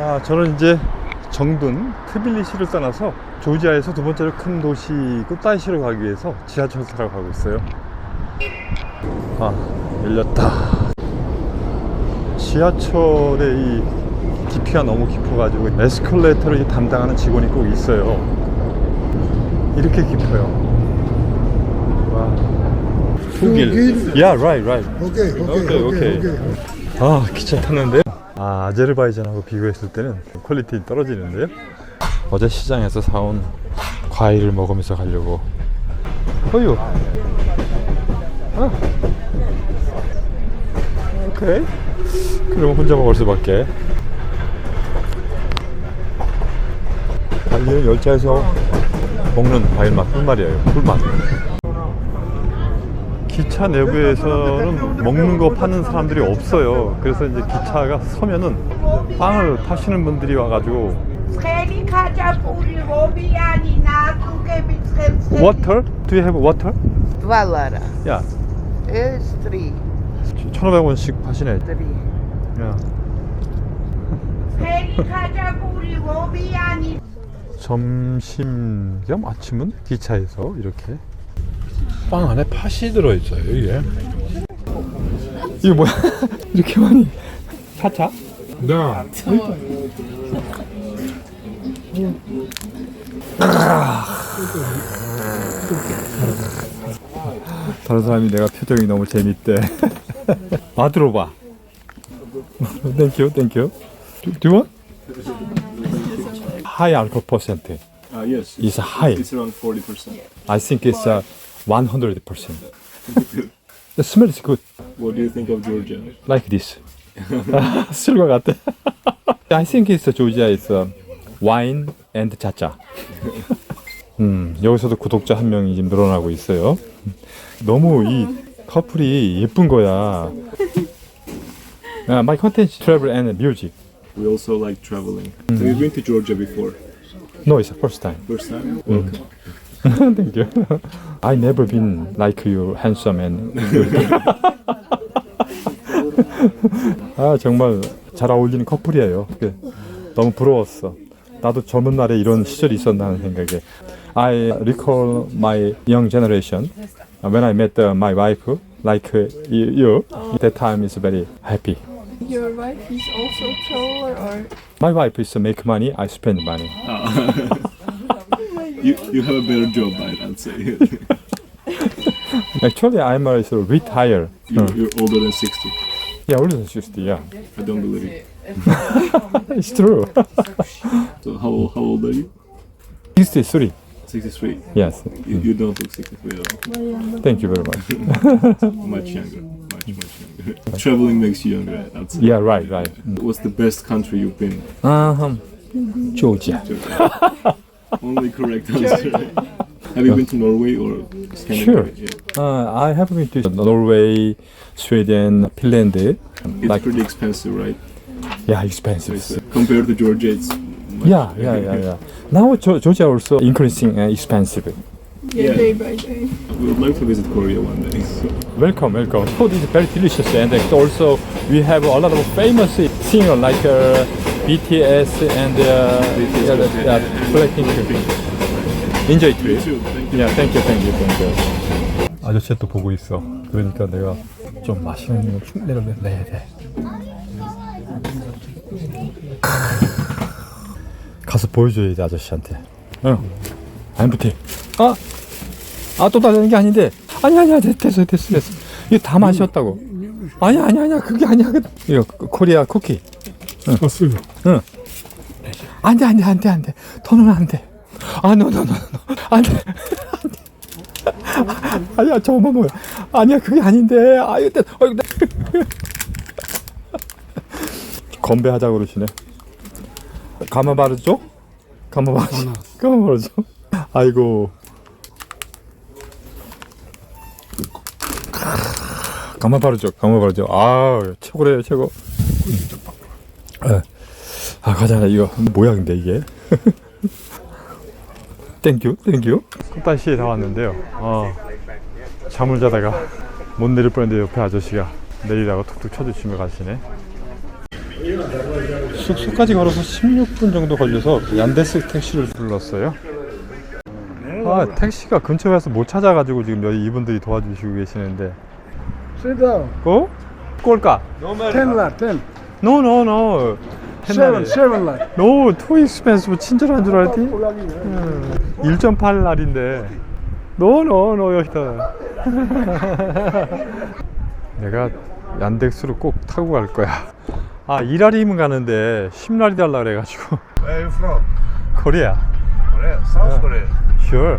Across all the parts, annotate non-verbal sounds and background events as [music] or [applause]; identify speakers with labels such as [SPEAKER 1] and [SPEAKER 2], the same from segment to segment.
[SPEAKER 1] 아, 저는 이제 정든 트빌리시를 떠나서 조지아에서 두 번째로 큰 도시 꾸따이시로 가기 위해서 지하철 타러 가고 있어요. 아, 열렸다. 지하철의 이 깊이가 너무 깊어가지고 에스컬레이터를 담당하는 직원이 꼭 있어요. 이렇게 깊어요. 와. 독일. Yeah, right, right.
[SPEAKER 2] Okay, okay,
[SPEAKER 1] Okay,
[SPEAKER 2] okay,
[SPEAKER 1] okay.
[SPEAKER 2] okay.
[SPEAKER 1] 아 기차 탔는데요 아 아제르바이잔하고 비교했을 때는 퀄리티 떨어지는데요. 어제 시장에서 사온 과일을 먹으면서 가려고. 어유 아. 오케이. 그럼 혼자 먹을 수밖에. 달리는 열차에서 먹는 과일 맛 꿀맛이에요. 꿀맛 기차 내부에서는 먹는 거 파는 사람들이 없어요. 그래서 이제 기차가 서면은 빵을 파시는 분들이 와가지고 water? Do you have water?
[SPEAKER 3] Два
[SPEAKER 1] лара.
[SPEAKER 3] Yeah. It's three.
[SPEAKER 1] 1,500원씩 파시네.
[SPEAKER 3] Three. Yeah.
[SPEAKER 1] 점심 겸 아침은 기차에서 이렇게 빵 안에 팥이 들어있어요 이게 이게 뭐야 이렇게 많이 차차?
[SPEAKER 2] Да.
[SPEAKER 1] 다른 사람이 내가 표정이 너무 재밌대 맛으로 봐 땡큐 땡큐 Do, you want? High alcohol percent
[SPEAKER 4] Uh, yes,
[SPEAKER 1] is high
[SPEAKER 4] it's around 40%.
[SPEAKER 1] I think it's uh, 100% The smell is good
[SPEAKER 4] What do you think of Georgia?
[SPEAKER 1] like this. 술과 같아. I think it's Georgia is uh, wine and chacha. 음, 여기서도 구독자 한 명이 지금 늘어나고 있어요. 너무 이 커플이 예쁜 거야. Uh, my content is travel and music.
[SPEAKER 4] We also like traveling. Have you been to Georgia before?
[SPEAKER 1] No, it's the first time.
[SPEAKER 4] First time? Welcome.
[SPEAKER 1] Thank you. I never been like you, handsome and good. 아 정말 잘 어울리는 커플이에요. 그, 너무 부러웠어. 나도 젊은 날에 이런 시절이 있었나 하는 생각에. I recall my young generation when I met uh, my wife, like uh, you. That time is very happy.
[SPEAKER 5] Your wife is also traveler or
[SPEAKER 1] My wife is make money, I spend money.
[SPEAKER 4] You, you have a better job, I- I'd say. [laughs]
[SPEAKER 1] Actually, I'm a sort of retired.
[SPEAKER 4] you're, you're older than 60.
[SPEAKER 1] Yeah, older than 60, yeah.
[SPEAKER 4] I don't believe it. [laughs]
[SPEAKER 1] It's true. [laughs]
[SPEAKER 4] So how, old- how old are you?
[SPEAKER 1] 63,
[SPEAKER 4] 63.
[SPEAKER 1] yes.
[SPEAKER 4] You, you don't look 63 at all.
[SPEAKER 1] Thank you very much.
[SPEAKER 4] Much younger. Much, much younger. Traveling makes you younger, I'd say.
[SPEAKER 1] Yeah, right, right.
[SPEAKER 4] What's the best country you've been?
[SPEAKER 1] Um, Georgia.
[SPEAKER 4] to? Only correct [laughs] answer. Have you been to Norway or Scandinavia? Yeah.
[SPEAKER 1] Uh, I have been to Norway, Sweden, Finland.
[SPEAKER 4] It's
[SPEAKER 1] Like,
[SPEAKER 4] pretty expensive, right?
[SPEAKER 1] yeah, expensive.
[SPEAKER 4] uh, compared to Georgia, it's much
[SPEAKER 1] Yeah, yeah, yeah, yeah. Now Ge- Georgia also increasing uh, expensive.
[SPEAKER 5] yeah,
[SPEAKER 4] Yeah.
[SPEAKER 5] day by day.
[SPEAKER 4] We would like to visit Korea one day.
[SPEAKER 1] Welcome, welcome. Food is very delicious, and also we have a lot of famous singer like uh, BTS and uh,
[SPEAKER 4] BTS,
[SPEAKER 1] yeah,
[SPEAKER 4] that-
[SPEAKER 1] yeah, Blackpink. Enjoy
[SPEAKER 4] trip. Yeah, thank you,
[SPEAKER 1] thank you, thank you. 아저씨 또 보고 있어. 그러니까 내가 좀 맛있는 거 흉내를 내야 돼. 가서 보여줘야 돼 아저씨한테. 응. 안 붙어. 아, 아또 달라는 게 아닌데. 아니 아니야 됐- 됐어 됐어 됐어. 이거 다 마셨다고. 아니 아니 아니야 그게 아니야. 그- 이거 코리아 쿠키.
[SPEAKER 2] 샀어요.
[SPEAKER 1] 응. 안 돼, 안 돼, 안 돼, 안 돼. 더는 안 돼. 아, 노, 노, 노, 노. 안 돼. 안 돼. 아니야, 저거 뭐야. 아니야, 그게 아닌데. 아, 이거, 어, 이거. [laughs] 건배하자 그러시네. 가마 바르죠? 가마 바르죠? 가마 [laughs] 바르죠? 아이고. 가마 바르죠? 가마 바르죠? 아, 최고래요, 최고. 예. 아 가자 이거 뭐야 근데 이게 땡큐 땡큐 꽃다시에 다 왔는데요 어, 잠을 자다가 못 내릴 뻔했는데 옆에 아저씨가 내리라고 툭툭 쳐주시며 가시네 숙소까지 걸어서 16분 정도 걸려서 그 얀데스 택시를 불렀어요. 아 택시가 근처에 와서 못 찾아가지고 지금 여기 이분들이 도와주시고 계시는데
[SPEAKER 2] Sit down.
[SPEAKER 1] 어? 꼴까? No no no
[SPEAKER 2] Seven, seven.
[SPEAKER 1] No too expensive 친절한 줄 알았지? 1.8 날인데 No no no 여기다 내가 얀덱스로 꼭 타고 갈 거야 아 2날이면 가는데 10날이 달라 그래가지고
[SPEAKER 6] Where are you from?
[SPEAKER 1] 코리아
[SPEAKER 6] Korea, South Korea.
[SPEAKER 1] Sure.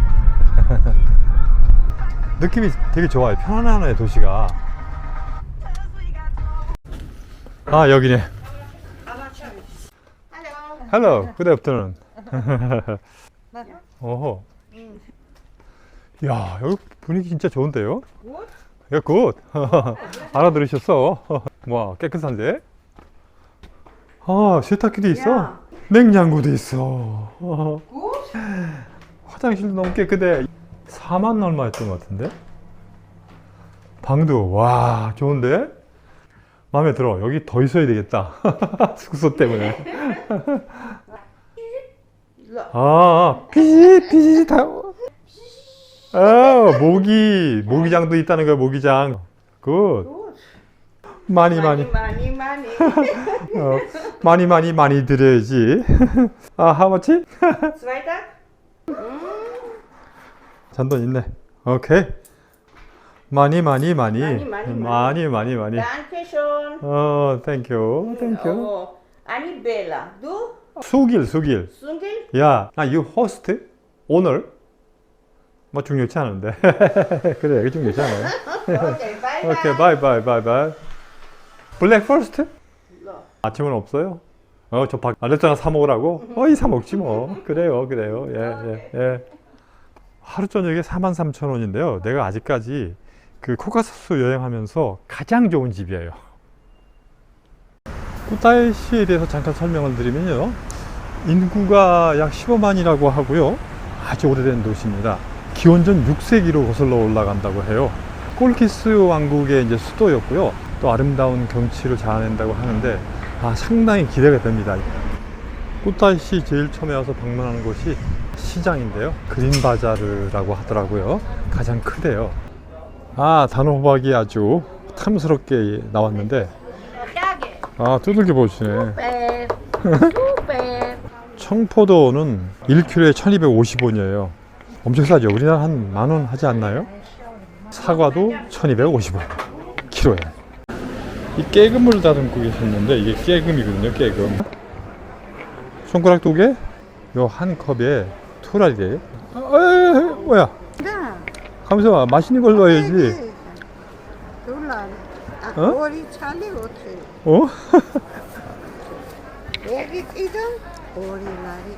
[SPEAKER 1] 느낌이 되게 좋아요. 편안하네 도시가. 아 여기네. Hello. Good afternoon. 어허. 야 여기 분위기 진짜 좋은데요? 야 굿. [laughs] 알아들으셨어? [laughs] 와 깨끗한데? 아 세탁기도 있어. 냉장고도 있어. [laughs] 화장실도 너무 깨끗해. 4만 얼마였던 것 같은데? 방도 와 좋은데? 마음에 들어. 여기 더 있어야 되겠다. [laughs] 숙소 때문에. 아 피지 피지 다. 아 모기 모기장도 있다는 거야 모기장. 굿. 많이 많이
[SPEAKER 3] 많이 많이. [laughs]
[SPEAKER 1] 어, 많이 많이 많이 드려야지. [laughs] 아 하마치?
[SPEAKER 3] 스웨이터?
[SPEAKER 1] 잔돈 있네. 오케이. 많이 많이 많이
[SPEAKER 3] 많이, 많이,
[SPEAKER 1] 많이 많이 많이.
[SPEAKER 3] Dankeschön.
[SPEAKER 1] 어, 땡큐. 땡큐.
[SPEAKER 3] Oh, 아니 벨라. Du?
[SPEAKER 1] 수길 수길.
[SPEAKER 3] 순길?
[SPEAKER 1] 야, 나 you host 오늘 뭐 중요치 않은데. [laughs] 그래, 이게 중요치 않아요.
[SPEAKER 3] 오케이, 바이 [laughs]
[SPEAKER 1] 오케이, 바이 바이 바이 바이. 블랙 퍼스트? 아침은 없어요? 어, 저 밖, 알레스나 사 먹으라고? [laughs] 어이, 사 먹지 뭐. 그래요, 그래요. 예, 예, 예. 하루 저녁에 43,000원인데요. 내가 아직까지 그 코카사스 여행하면서 가장 좋은 집이에요. 꾸타이시에 대해서 잠깐 설명을 드리면요. 인구가 약 15만이라고 하고요. 아주 오래된 도시입니다. 기원전 6세기로 거슬러 올라간다고 해요. 꼴키스 왕국의 이제 수도였고요. 또 아름다운 경치를 자아낸다고 하는데 아, 상당히 기대가 됩니다. 꾸타이시 제일 처음에 와서 방문하는 곳이 시장인데요. 그린바자르라고 하더라고요. 가장 크대요. 아, 단호박이 아주 탐스럽게 나왔는데. 아, 두들겨 보시네. [laughs] 청포도는 1kg에 1250원이에요. 엄청 싸죠? 우리나라 한 만 원 하지 않나요? 사과도 1250원. 키로에. 이 깨금을 다듬고 계셨는데 이게 깨금이거든요, 깨금. 손가락 두 개? 요 한 컵에 두 알이래요. 아, 에, 에, 뭐야? 가면서 맛있는 걸 넣어야지.
[SPEAKER 7] Dollar.
[SPEAKER 1] Huh?
[SPEAKER 7] Akori chali otre.
[SPEAKER 1] 어?
[SPEAKER 7] Egit idam. Ori lari.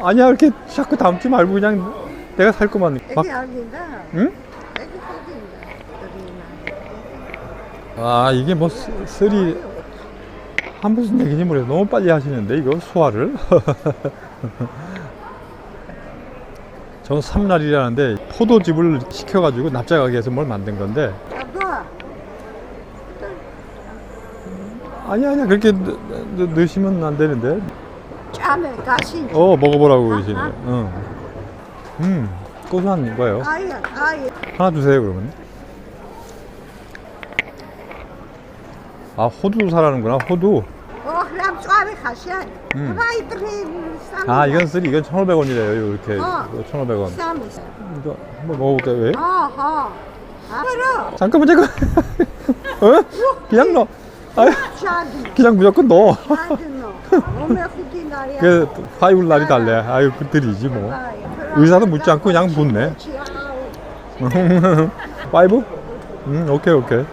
[SPEAKER 1] 아니야, 이렇게 자꾸 담지 말고 그냥 내가 살 거만. 막,
[SPEAKER 7] Egi aginda.
[SPEAKER 1] 응?
[SPEAKER 7] Egi aginda.
[SPEAKER 1] 아 이게 뭐 쓰- 쓰리 한 무슨 얘기지 모르겠어 너무 빨리 하시는데 이거 소화를 [laughs] [laughs] 저는 3날이라는데 포도즙을 시켜가지고 납작하게 해서 뭘 만든 건데. 아니 아니야. 그렇게 넣, 넣, 넣으시면 안 되는데.
[SPEAKER 7] Chame gasin.
[SPEAKER 1] 어 먹어보라고 그러시네. 응. 음 고소한 거예요?
[SPEAKER 7] Ayan, ayan.
[SPEAKER 1] 하나 주세요 그러면. 아 호두 사라는구나. 호두
[SPEAKER 7] Ram chare khashan.
[SPEAKER 1] 음.
[SPEAKER 7] Vai drin.
[SPEAKER 1] 아 이건 쓰리 이건 1,500원이래요 이렇게
[SPEAKER 7] 어.
[SPEAKER 1] 1,500원
[SPEAKER 7] Sami.
[SPEAKER 1] 이거 한번 먹어볼까요 왜?
[SPEAKER 7] Ha ha. Pero.
[SPEAKER 1] 잠깐만 잠깐 [laughs] 어? 그냥 넣어 아
[SPEAKER 7] Chadi.
[SPEAKER 1] 그냥 무조건 넣어. 그 화이울 날이 달래 아유 그 드리지 뭐 의사도 묻지 않고 그냥 붓네 [laughs] 파이브? 음 오케이 오케이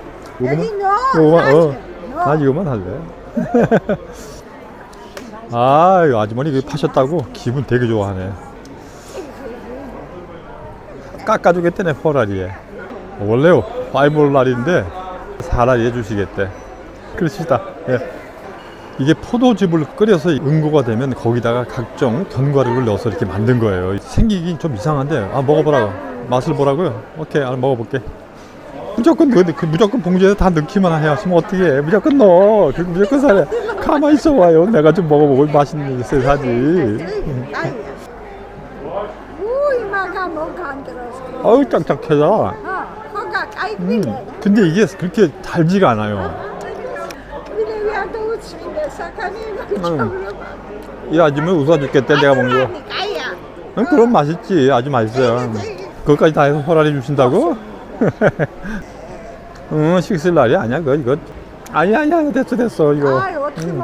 [SPEAKER 1] 요거만. 어나 이거만 할래 [laughs] 아 아주머니 이거 파셨다고 기분 되게 좋아하네 깎아주겠다네 포라리에 원래요 파이브 날인데 사라리 해주시겠대 그러시다 예. 이게 포도즙을 끓여서 응고가 되면 거기다가 각종 견과류를 넣어서 이렇게 만든 거예요. 생기긴 좀 이상한데 아 먹어보라고 맛을 보라고요. 오케이, 아, 먹어볼게. 무조건 넣어. 그 무조건 봉지에 다 넣기만 해. 하시면 어떻게 해. 무조건 넣어. 그 무조건 사래. 가만히 있어 봐요. 내가 좀 먹어보고 맛있는 게 있어야 사지.
[SPEAKER 7] 아이야. 우이 마가 뭐가 안 들어서.
[SPEAKER 1] 어우.
[SPEAKER 7] 어, 까이
[SPEAKER 1] 음. 근데 이게 그렇게 달지가 않아요.
[SPEAKER 7] 사카니가
[SPEAKER 1] 음. 이 아줌마 웃어 죽겠대. 내가 먹는 거. 응, 그럼 맛있지. 아주 맛있어요. 그것까지 다 해서 허락해 주신다고? [laughs] 응, 식쓸 날이 아니야, 그거, 이거. 아니, 아니야, 됐어, 됐어, 이거.
[SPEAKER 7] 아, 어떻게?
[SPEAKER 1] 응,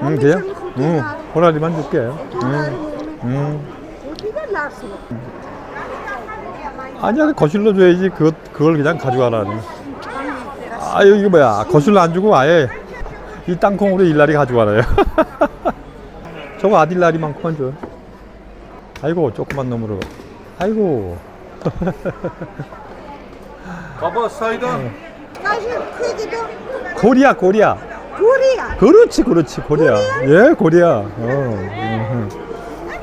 [SPEAKER 7] 몸이
[SPEAKER 1] 그냥,
[SPEAKER 7] 좀
[SPEAKER 1] 응. 호라리만 줄게. 응. 응.
[SPEAKER 7] 어디가 났어?
[SPEAKER 1] 아니야, 거실로 줘야지. 그것, 그걸 그냥 가져가라. 아유, 이거 뭐야. 거실로 안 주고 아예 이 땅콩으로 일날이 가져가라요. [laughs] 저거 아딜라리만큼만 줘. 아이고, 조그만 놈으로. 아이고. [laughs]
[SPEAKER 6] Saydın.
[SPEAKER 7] 다시 크기도
[SPEAKER 1] 고리야, 고리야.
[SPEAKER 7] 구리야.
[SPEAKER 1] 그렇지, 그렇지, 고리야. 예, 고리야. 어, 음,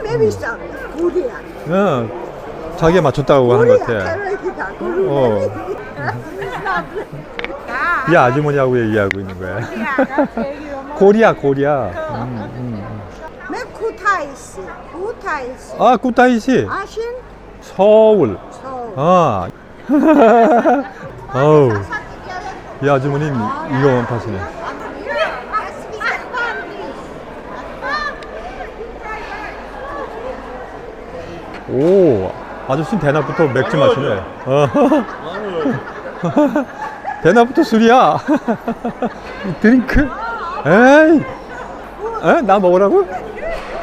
[SPEAKER 7] 매 비싸. 구리야.
[SPEAKER 1] 어, 자기가 맞췄다고 하는 것
[SPEAKER 7] 구리야.
[SPEAKER 1] 같아.
[SPEAKER 7] 계획이다. 구리.
[SPEAKER 1] 어. 이 아주머니하고 얘기하고 있는 거야. 고리야, 고리야. 음, 음.
[SPEAKER 7] 매 구타이시. 구타이시.
[SPEAKER 1] 아, 꾸타이시.
[SPEAKER 7] 아신
[SPEAKER 1] 서울.
[SPEAKER 7] 서울.
[SPEAKER 1] 아. [laughs] 어우. 이 아주머니 이거만 파시네. 오, 아저씨 대낮부터 맥주 마시네. 어. [laughs] 대낮부터 술이야. [laughs] 드링크? 에이. 에? 나 먹으라고?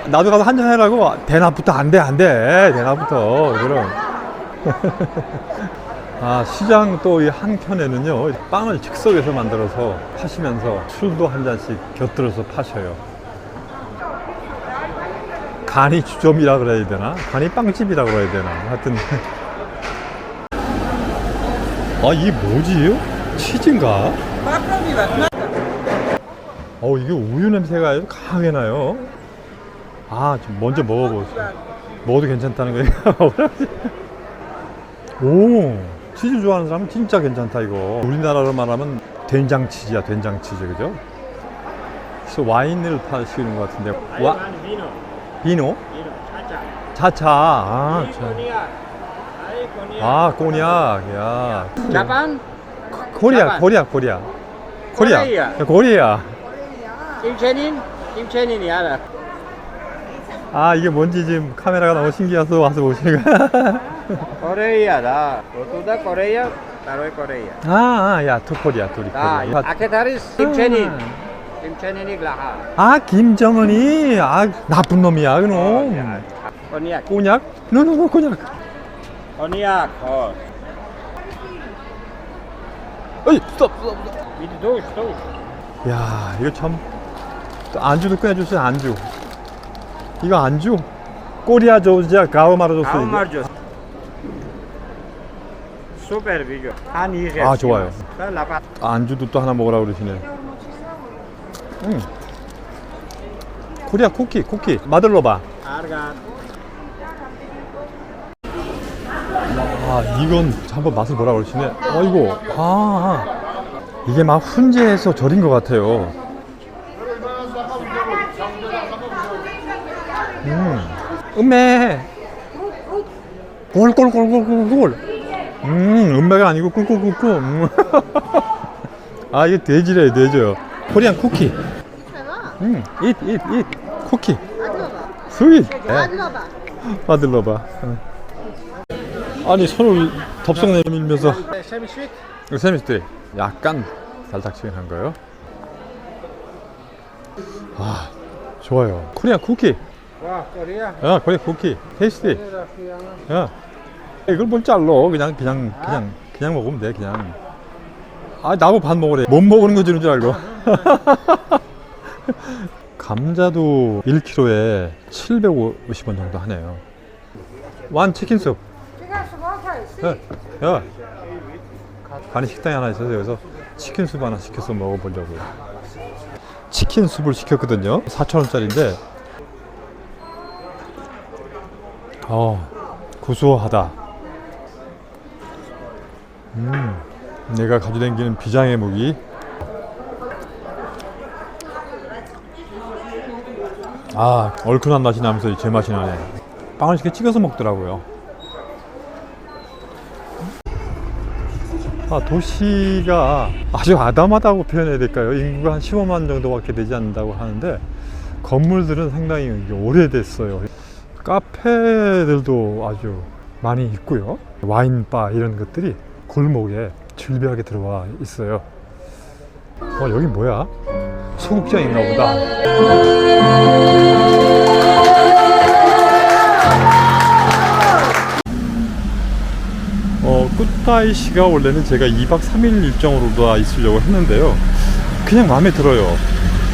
[SPEAKER 1] 나도 가서 한잔 해라고? 대낮부터 안 돼, 안 돼. 대낮부터. 그럼. 아, 시장 또 이 한켠에는요, 빵을 즉석에서 만들어서 파시면서 술도 한 잔씩 곁들여서 파셔요. 간이 주점이라 그래야 되나? 간이 빵집이라 그래야 되나? 하여튼. [laughs] 아, 이게 뭐지? 치즈인가? 어, 이게 우유 냄새가 아주 강하게 나요. 아, 좀 먼저 먹어보세요. 먹어도 괜찮다는 거예요. [laughs] 오, 치즈 좋아하는 사람은 진짜 괜찮다, 이거. 우리나라로 말하면 된장치즈야, 된장치즈, 그죠? 그래서 와인을 파시는 것 같은데. 와, 비노? 차차. 아, 차. 아, 꼬냑. 야.
[SPEAKER 8] Japan,
[SPEAKER 1] 코리아, 코리아, 코리아. 코리아.
[SPEAKER 8] 코리아. Chenin, Kim Chenin이야.
[SPEAKER 1] 아, 이게 뭔지 지금 카메라가 너무 신기해서 와서 보시는 거야. [laughs]
[SPEAKER 8] Korea다. Rotuda Korea, taruh Korea.
[SPEAKER 1] 아, 아, 야, 투 코리아, 둘이
[SPEAKER 8] Nah,
[SPEAKER 1] 코리아.
[SPEAKER 8] Kim Chenin. Kim Chenin이 gelahar.
[SPEAKER 1] 아, 김정은이, 아, 나쁜 놈이야, 그놈.
[SPEAKER 8] Konyak.
[SPEAKER 1] 꼬냑? 노노노, 꼬냑.
[SPEAKER 8] Konyak. Oh.
[SPEAKER 1] 어이, 스톱, 스톱.
[SPEAKER 8] Itu tuh, tuh.
[SPEAKER 1] 야, 이거 참. 또 안주도 꺼내줬어요, 안주. 이거 안주? 꼬리아 조지아 가오마라 조스.
[SPEAKER 8] Kamu marjo. Super. Han iyi
[SPEAKER 1] 아, 좋아요.
[SPEAKER 8] Lapat.
[SPEAKER 1] 안주도 또 하나 먹으라고 그러시네. 음. 코리아 쿠키, 쿠키. 마들로바. 아, 이건 한번 맛을 보라 그러시네. 어이고, 아, 아. 이게 막 훈제해서 절인 것 같아요. 음, 음메. 꼴꼴꼴꼴꼴꼴. 음, 음메가 아니고 꿀꿀꿀꿀. 음. [laughs] 아, 이게 돼지래, 돼지요. 코리안 쿠키. 음, 잇, 잇, 잇. 쿠키. 스윗. 네. 아들러봐. 어. 아니 손을 덥석 내밀면서
[SPEAKER 8] sweet.
[SPEAKER 1] 세미스트리 약간 달짝지근한 거요. 아 좋아요. 코리아 쿠키.
[SPEAKER 8] Wah, Korea.
[SPEAKER 1] 야 코리아 쿠키. 테이스티. 야 이걸 뭘 잘러? 그냥 그냥 그냥 그냥 먹으면 돼 그냥. 아 나보고 반 먹으래. 못 먹는 거 주는 줄 알고. [laughs] 감자도 1kg에 750원 정도 하네요. 완 치킨 숲. 야, 야. 간이 식당이 하나 있어서 여기서 치킨 숲 하나 시켜서 먹어보려고요. 치킨 숲을 시켰거든요. 4,000원짜리인데, 어, 구수하다. 음, 내가 가져다니는 비장의 무기. 아 얼큰한 맛이 나면서 제 맛이 나네. 빵을 이렇게 찍어서 먹더라고요. 아, 도시가 아주 아담하다고 표현해야 될까요? 인구가 한 15만 정도밖에 되지 않는다고 하는데 건물들은 상당히 오래됐어요. 카페들도 아주 많이 있고요. 와인바 이런 것들이 골목에 즐비하게 들어와 있어요. 어, 여기 뭐야? 소극장인가 보다. 어, 꾸타이시가 원래는 제가 2박 3일 일정으로 다 있으려고 했는데요. 그냥 마음에 들어요.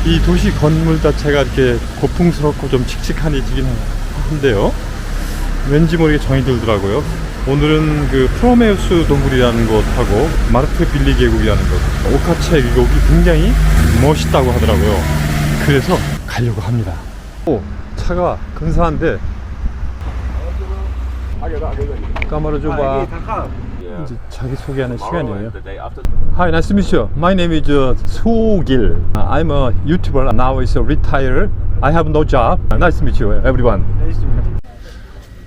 [SPEAKER 1] 이 도시 건물 자체가 이렇게 고풍스럽고 좀 칙칙한해지긴 한데요. 왠지 모르게 정이 들더라고요. 오늘은 그 프로메우스 동굴이라는 곳하고 마르트 빌리 계곡이라는 곳, 오카체 계곡이 굉장히 멋있다고 하더라고요. 그래서 가려고 합니다. 오, 차가 근사한데 줘봐. 이제 자기 소개하는 시간이에요. Hi, nice to meet you. My name is uh, Gil. Uh, I'm a YouTuber. Now is a retired. I have no job. Uh, Nice to meet you, everyone.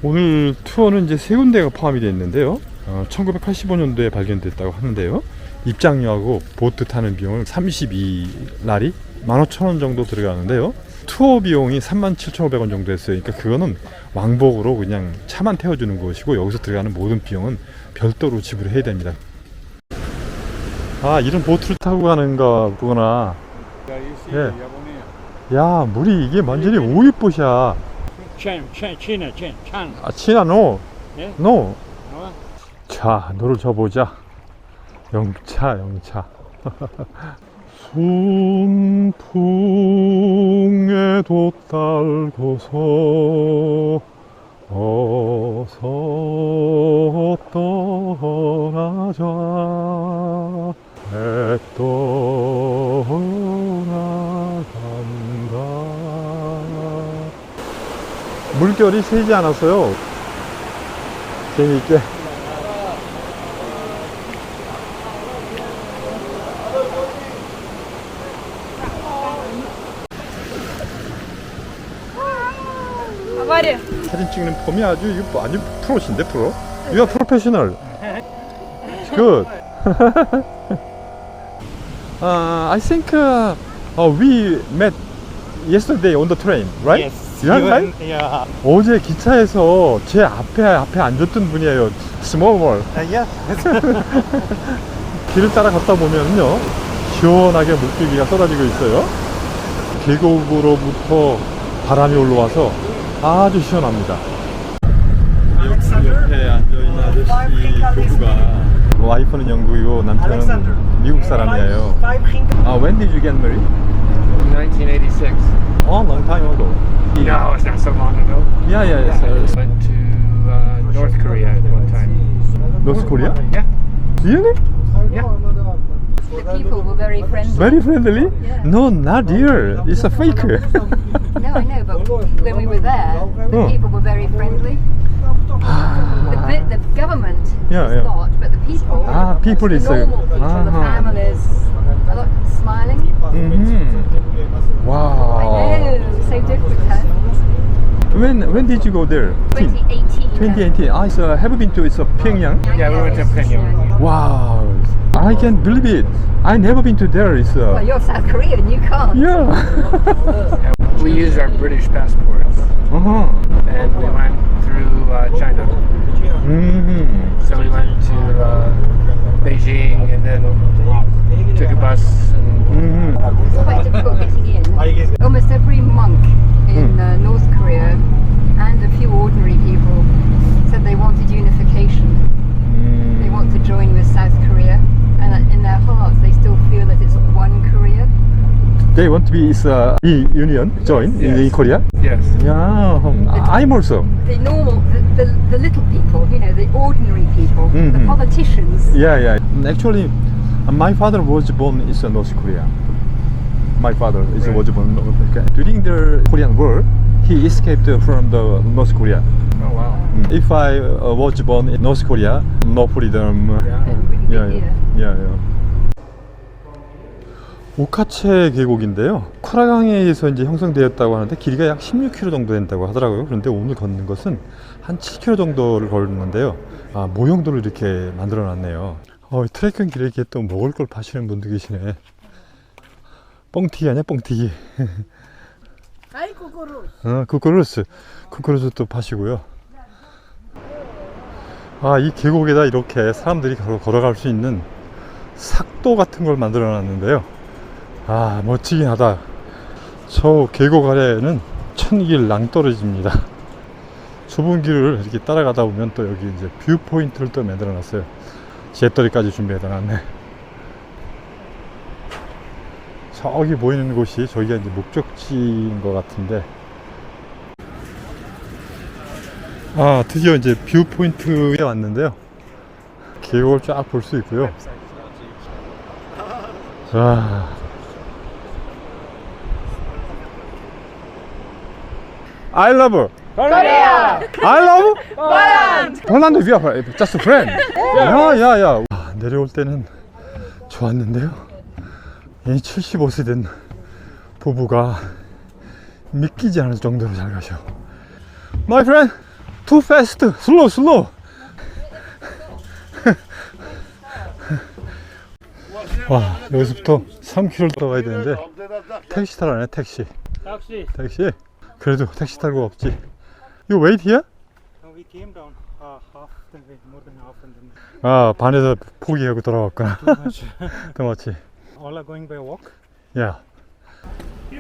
[SPEAKER 1] 오늘 투어는 이제 세 군데가 포함이 되어 있는데요. 어, 1985년도에 발견됐다고 하는데요. 입장료하고 보트 타는 비용을 32날이 15,000원 정도 들어가는데요. 투어 비용이 37,500원 정도 했어요. 그러니까 그거는 왕복으로 그냥 차만 태워주는 것이고 여기서 들어가는 모든 비용은 별도로 지불해야 됩니다. 아 이런 보트를 타고 가는가 보구나. 예. 야 물이 이게 완전히.
[SPEAKER 8] China, China, China, China.
[SPEAKER 1] 아 치나 노.
[SPEAKER 8] 예?
[SPEAKER 1] 노.
[SPEAKER 8] 어?
[SPEAKER 1] 자 노를 져보자. 영차 영차. 순풍에도 딸고서 어서 떠나자 해떠 물결이 세지 않았어요 재미있게 사진 찍는 폼이 아주 이거 뭐 아주 프로신데 프로. Are professional. Good. uh, I think uh, uh, we met yesterday on the train, right? You are right?
[SPEAKER 6] Yeah.
[SPEAKER 1] 어제 기차에서 제 앞에 앞에 앉았던 분이에요. Small world.
[SPEAKER 6] yes.
[SPEAKER 1] 길을 따라 걷다 보면요 시원하게 물기가 쏟아지고 있어요 계곡으로부터 바람이 올라와서 아주 시원합니다 옆에 앉아있는 아저씨 부부가 와이프는 영국이고 남편은 미국 사람이에요 아 when did you get married?
[SPEAKER 8] 1986.
[SPEAKER 1] Oh long time ago
[SPEAKER 8] No, it's not so long ago.
[SPEAKER 1] Yeah yeah yes.
[SPEAKER 8] Went to uh, North Korea at one time.
[SPEAKER 1] North Korea?
[SPEAKER 8] Yeah.
[SPEAKER 1] Really? Yeah.
[SPEAKER 9] The people were very friendly.
[SPEAKER 1] Very friendly?
[SPEAKER 9] Yeah.
[SPEAKER 1] No not here It's a fake [laughs]
[SPEAKER 9] No, I know, but when we were there, the
[SPEAKER 1] Oh.
[SPEAKER 9] people were very friendly. The, the government
[SPEAKER 1] Yeah,
[SPEAKER 9] is
[SPEAKER 1] yeah.
[SPEAKER 9] not, but the people,
[SPEAKER 1] Ah, people
[SPEAKER 9] the
[SPEAKER 1] is, uh,
[SPEAKER 9] normal people, the
[SPEAKER 1] uh-huh.
[SPEAKER 9] families, a lot smiling.
[SPEAKER 1] mm-hmm.
[SPEAKER 9] I
[SPEAKER 1] Wow
[SPEAKER 9] know, so different. Huh?
[SPEAKER 1] When when did you go there?
[SPEAKER 9] 2018.
[SPEAKER 1] 2018. I uh, have been to it's uh, Pyongyang.
[SPEAKER 8] Yeah, we went to Pyongyang.
[SPEAKER 1] Wow, I can't believe it. I never been to there. It's
[SPEAKER 9] Well,
[SPEAKER 1] uh,
[SPEAKER 9] you're South Korean, you can't.
[SPEAKER 1] yeah. [laughs]
[SPEAKER 8] We used our British passports
[SPEAKER 1] uh-huh.
[SPEAKER 8] and we went through uh, China.
[SPEAKER 1] Mm-hmm.
[SPEAKER 8] So we went to uh, Beijing and then took a bus and
[SPEAKER 1] Mm-hmm.
[SPEAKER 9] It's quite difficult getting in. Almost every monk in uh, North Korea and a few ordinary people said they wanted unification. They want to join with South Korea, and in their hearts they still feel that it's one Korea.
[SPEAKER 1] They want to be is uh, e- union join in, in Korea.
[SPEAKER 8] yes.
[SPEAKER 1] Yeah, um, I'm also.
[SPEAKER 9] The normal, the, the, the little people, you know, the ordinary people, the
[SPEAKER 1] Mhm.
[SPEAKER 9] politicians.
[SPEAKER 1] Yeah, yeah. Actually, my father was born in North Korea. My father is
[SPEAKER 8] Right.
[SPEAKER 1] was born in North Korea. During the Korean War, he escaped from the North Korea.
[SPEAKER 8] Oh wow.
[SPEAKER 1] If I uh, was born in North Korea, no freedom.
[SPEAKER 9] Then we
[SPEAKER 1] Yeah,
[SPEAKER 9] be
[SPEAKER 1] yeah, yeah, yeah. 오카체 계곡인데요. 쿠라강에서 이제 형성되었다고 하는데 길이가 약 16km 정도 된다고 하더라고요. 그런데 오늘 걷는 것은 한 7km 정도를 걷는데요. 아, 모형도를 이렇게 만들어 놨네요. 어, 이 트레킹 길에 이렇게 또 먹을 걸 파시는 분도 계시네. 뻥튀기 아니야, 뻥튀기. [laughs]
[SPEAKER 7] 아이 kukuruz.
[SPEAKER 1] 어, 쿠쿠루스. 쿠쿠루스 또 파시고요. 아, 이 계곡에다 이렇게 사람들이 걸어, 걸어갈 수 있는 삭도 같은 걸 만들어 놨는데요. 아, 멋지긴 하다. 저 계곡 아래에는 천길 낭떠러지입니다. 좁은 길을 이렇게 따라가다 보면 또 여기 이제 뷰 포인트를 또 만들어 놨어요. 제떨이까지 준비해 놨네. 저기 보이는 곳이 저기가 이제 목적지인 것 같은데 아 드디어 이제 뷰 포인트에 왔는데요 계곡을 쫙 볼 수 있고요 와 I love Korea. I love Poland. Poland we are just friend. 야 야야. 내려올 때는 좋았는데요. 이 75세 된 부부가 믿기지 않을 정도로 잘 가셔. My friend, too fast, slow, slow. 와, 여기서부터 3km 더 가야 되는데 택시 타라네, 택시.
[SPEAKER 6] Taxi.
[SPEAKER 1] 택시. 그래도 택시 탈거 없지. You wait here?
[SPEAKER 6] we came down uh, half the way, more than half, and then
[SPEAKER 1] 아, 반에서 포기하고 돌아왔구나.
[SPEAKER 6] too much.
[SPEAKER 1] 더 맞지?
[SPEAKER 6] All are going by walk.
[SPEAKER 1] Yeah.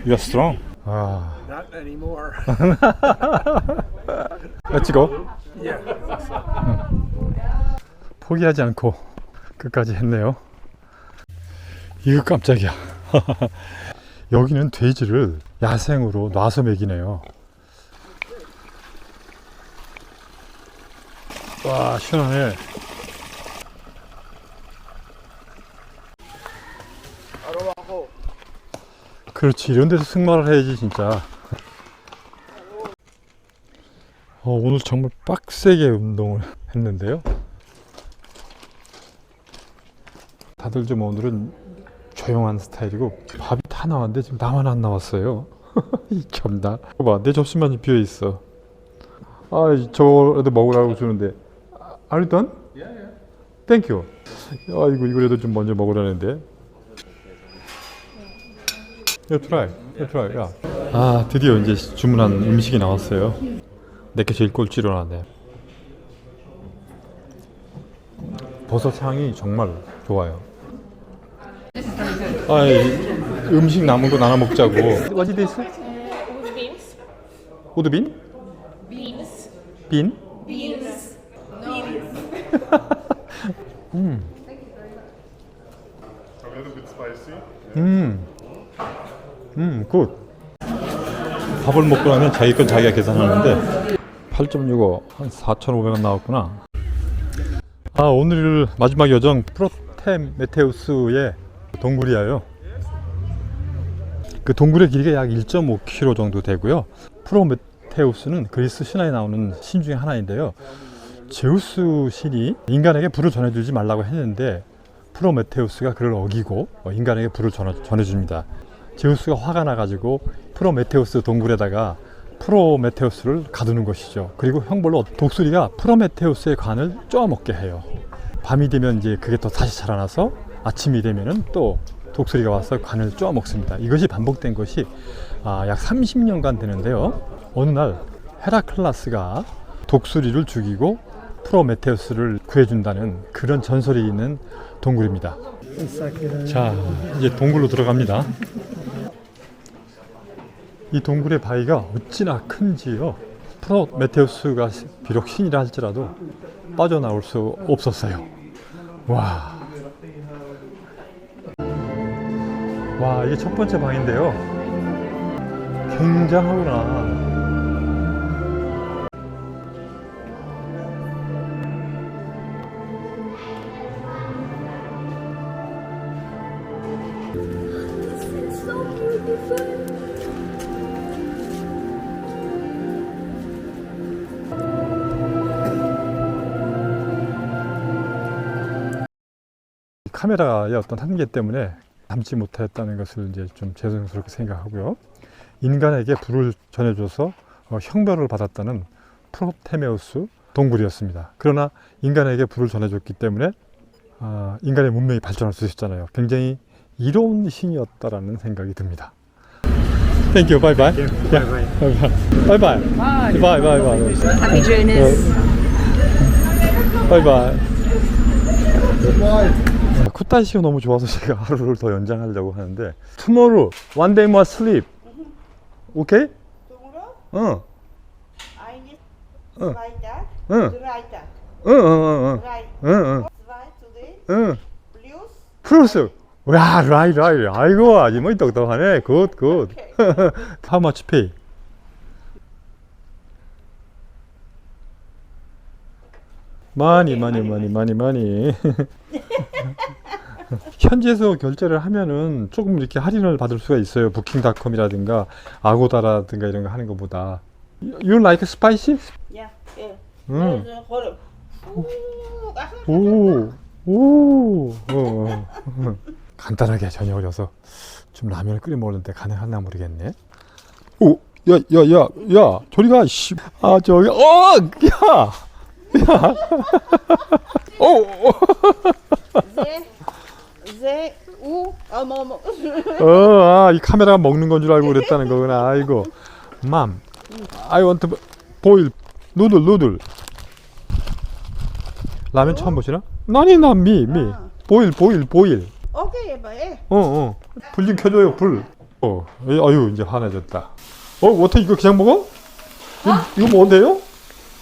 [SPEAKER 1] You're strong. 아.
[SPEAKER 6] Not anymore.
[SPEAKER 1] Let's go. 포기하지 않고 끝까지 했네요. 이거 깜짝이야. 여기는 돼지를 야생으로 놔서 먹이네요. 와, 시원하네. 그렇지, 이런 데서 승마를 해야지, 진짜. 어, 오늘 정말 빡세게 운동을 했는데요. 다들 좀 오늘은 조용한 스타일이고 밥이 다 나왔는데 지금 나만 안 나왔어요. [laughs] 이 참나. 봐, 내 접시만 비어 있어. 아, 저래도 먹으라고 주는데. Are you. 아이고 이거라도 좀 먼저 먹으라는데. You try. You try. 야. 아, 드디어 이제 주문한 음식이 나왔어요. 내게 제일 꼴찌로 나왔네. 버섯 향이 정말 좋아요. 아, 음식 남은 거 나눠 먹자고. What is this?
[SPEAKER 3] Beans.
[SPEAKER 1] 우드빈?
[SPEAKER 3] Beans.
[SPEAKER 1] 빈?
[SPEAKER 3] Beans.
[SPEAKER 1] 음. 음, 굿. 밥을 먹고 나면 자기 건 자기가 계산하는데 8.65, 한 4,500원 나왔구나. 아, 오늘 마지막 여정 프로템 메테우스의 동굴이에요. 그 동굴의 길이가 약 1.5km 정도 되고요. 프로메테우스는 그리스 신화에 나오는 신 중에 하나인데요. 제우스 신이 인간에게 불을 전해주지 말라고 했는데 프로메테우스가 그를 어기고 어, 인간에게 불을 전해, 전해줍니다. 제우스가 화가 나가지고 프로메테우스 동굴에다가 프로메테우스를 가두는 것이죠. 그리고 형벌로 독수리가 프로메테우스의 관을 쪼아먹게 해요. 밤이 되면 이제 그게 또 다시 자라나서 아침이 되면은 또 독수리가 와서 관을 쪼아먹습니다. 이것이 반복된 것이 아, 약 30년간 되는데요. 어느 날 헤라클라스가 독수리를 죽이고 프로메테우스를 구해준다는 그런 전설이 있는 동굴입니다. 자, 이제 동굴로 들어갑니다. 이 동굴의 바위가 어찌나 큰지요. 프로메테우스가 비록 신이라 할지라도 빠져나올 수 없었어요. 와. 와 이게 첫 번째 방인데요. 굉장하구나. 카메라의 어떤 한계 때문에 담지 못했다는 것을 이제 좀 죄송스럽게 생각하고요. 인간에게 불을 전해줘서 어, 형벌을 받았다는 프로테메우스 동굴이었습니다. 그러나 인간에게 불을 전해줬기 때문에 아, 인간의 문명이 발전할 수 있었잖아요. 굉장히 이로운 신이었다라는 생각이 듭니다. Thank you. Bye bye. Yeah. Bye bye. Bye bye. Bye bye.
[SPEAKER 9] Happy journeys.
[SPEAKER 1] Bye bye. 쿠타시가 너무 좋아서 제가 하루를 더 연장하려고 하는데 Tomorrow, one day more sleep. Okay?
[SPEAKER 7] Tomorrow,
[SPEAKER 1] 응.
[SPEAKER 7] I need
[SPEAKER 1] Uh.
[SPEAKER 7] write that.
[SPEAKER 1] 응.
[SPEAKER 7] Write that.
[SPEAKER 1] 응, 응, 응. 응, 응,
[SPEAKER 7] Write today.
[SPEAKER 1] 응.
[SPEAKER 7] Blues.
[SPEAKER 1] 플러스. 야, 라이, 라이. 아이고, 아주 뭐 똑똑하네. 굿, 굿. How much pay? 많이, 많이, 많이, 많이, 많이. 현지에서 결제를 하면은 조금 이렇게 할인을 받을 수가 있어요. 부킹닷컴이라든가 아고다라든가 이런 거 하는 것보다. You like spicy?
[SPEAKER 7] Yeah. Yeah. horror. Ooh, that's
[SPEAKER 1] 오, 오, 어, 어. 어. [laughs] 간단하게 저녁이어서 좀 라면을 끓여 먹는데 가능하나 모르겠네. 오, 야, 야, 야, 야, 저리 가, 씨. 아, 저기, 어, 야, 야, 오, 오.
[SPEAKER 7] They, um, um,
[SPEAKER 1] 어, 아, 이 카메라가 먹는 건 줄 알고 그랬다는 거구나. 아이고, 맘, I want to boil 누들, 누들. 라면 처음 보시나? 아니, 나 미, 미. 보일, 보일, 보일.
[SPEAKER 7] okay, but eh.
[SPEAKER 1] 어, 어. 불 좀 켜줘요, 불. 어, 에이, 아유, 이제 화내졌다. 어, 어떻게 이거 그냥 먹어? 이거, 이거 뭔데요?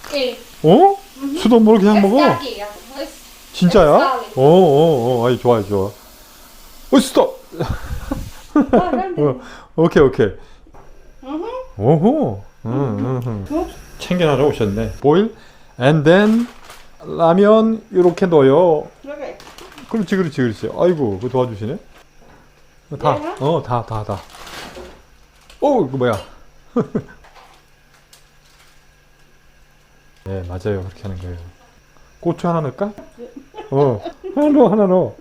[SPEAKER 3] Okay.
[SPEAKER 1] 어? 수도 뭘 그냥 먹어? 진짜야? 어, 어, 어, 아이, 좋아요, 좋아. 어, 스톱! 어, 오케이, 오케이. 오호. 응, 응, 응. 챙겨놔서 오셨네. 보일, and then, 라면, 이렇게 넣어요. 그렇지, 그렇지, 그렇지. 아이고, 그거 도와주시네. 다, 어, 다, 다, 다. 오, 이거 뭐야? [laughs] 네, 맞아요. 그렇게 하는 거예요. 고추 하나 넣을까? 어, 하나 넣어, 하나 넣어.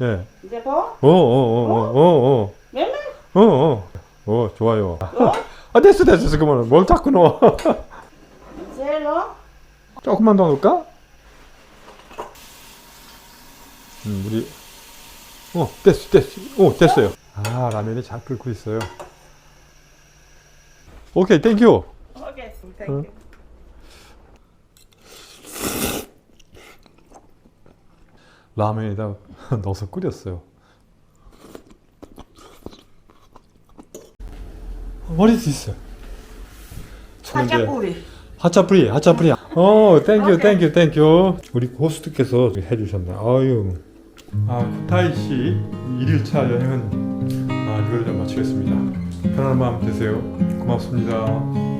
[SPEAKER 1] 예.
[SPEAKER 7] The ball.
[SPEAKER 1] 어, 어, 어, 어, 어, 어.
[SPEAKER 7] Remember?
[SPEAKER 1] 어, 어. 어, 좋아요. [laughs] 아, 됐어, 됐어. 그만. 뭘 자꾸 넣어. [laughs]
[SPEAKER 7] They long.
[SPEAKER 1] 조금만 더 넣을까? 음, 우리 어 됐어 됐어 어 됐어요 아 라면이 잘 끓고 있어요 오케이 땡큐.
[SPEAKER 7] Thank you.
[SPEAKER 1] 라면에다 [laughs] 넣어서 끓였어요. What is this?
[SPEAKER 7] Hachapuri.
[SPEAKER 1] 하차프리. 하차프리 어 땡큐 땡큐 땡큐 우리 호스트께서 해주셨네. 아유. 아 쿠타이시 1일차 여행은 아 이걸로 좀 마치겠습니다. 편안한 마음 되세요. 고맙습니다